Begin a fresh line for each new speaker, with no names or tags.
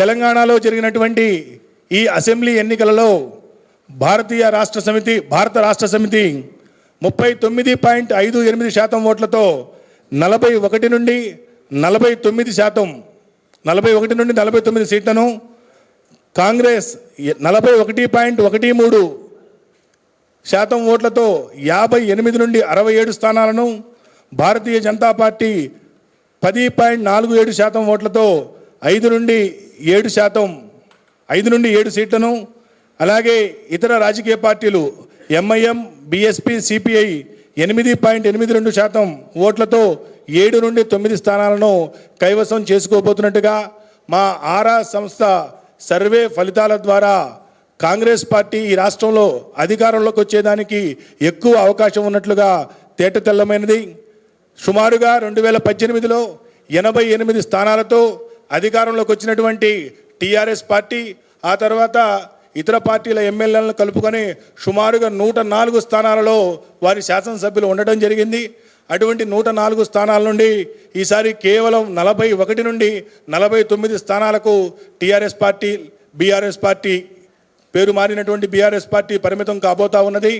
తెలంగాణలో జరిగినటువంటి ఈ అసెంబ్లీ ఎన్నికలలో భారతీయ రాష్ట్ర సమితి భారత రాష్ట్ర సమితి ముప్పై తొమ్మిది పాయింట్ ఐదు ఎనిమిది శాతం ఓట్లతో నలభై ఒకటి నుండి నలభై తొమ్మిది శాతం నలభై ఒకటి నుండి నలభై తొమ్మిది సీట్లను కాంగ్రెస్ నలభై ఒకటి పాయింట్ ఒకటి మూడు శాతం ఓట్లతో యాభై ఎనిమిది నుండి అరవై ఏడు స్థానాలను భారతీయ జనతా పార్టీ పది పాయింట్ నాలుగు ఏడు శాతం ఓట్లతో ఐదు నుండి ఏడు శాతం ఐదు నుండి ఏడు సీట్లను అలాగే ఇతర రాజకీయ పార్టీలు ఎంఐఎం బీఎస్పీ సిపిఐ ఎనిమిది పాయింట్ ఎనిమిది రెండు శాతం ఓట్లతో ఏడు నుండి తొమ్మిది స్థానాలను కైవసం చేసుకోబోతున్నట్టుగా మా ఆరా సంస్థ సర్వే ఫలితాల ద్వారా కాంగ్రెస్ పార్టీ ఈ రాష్ట్రంలో అధికారంలోకి వచ్చేదానికి ఎక్కువ అవకాశం ఉన్నట్లుగా తేటతెల్లమైనది సుమారుగా రెండు వేల పద్దెనిమిదిలో ఎనభై ఎనిమిది స్థానాలతో అధికారంలోకి వచ్చినటువంటి టీఆర్ఎస్ పార్టీ ఆ తర్వాత ఇతర పార్టీల ఎమ్మెల్యేలను కలుపుకొని సుమారుగా నూట నాలుగు స్థానాలలో వారి శాసనసభ్యులు ఉండడం జరిగింది. అటువంటి నూట నాలుగు స్థానాల నుండి ఈసారి కేవలం నలభై ఒకటి నుండి నలభై తొమ్మిది స్థానాలకు టీఆర్ఎస్ పార్టీ బీఆర్ఎస్ పార్టీ పేరు మారినటువంటి బీఆర్ఎస్ పార్టీ పరిమితం కాబోతా ఉన్నది.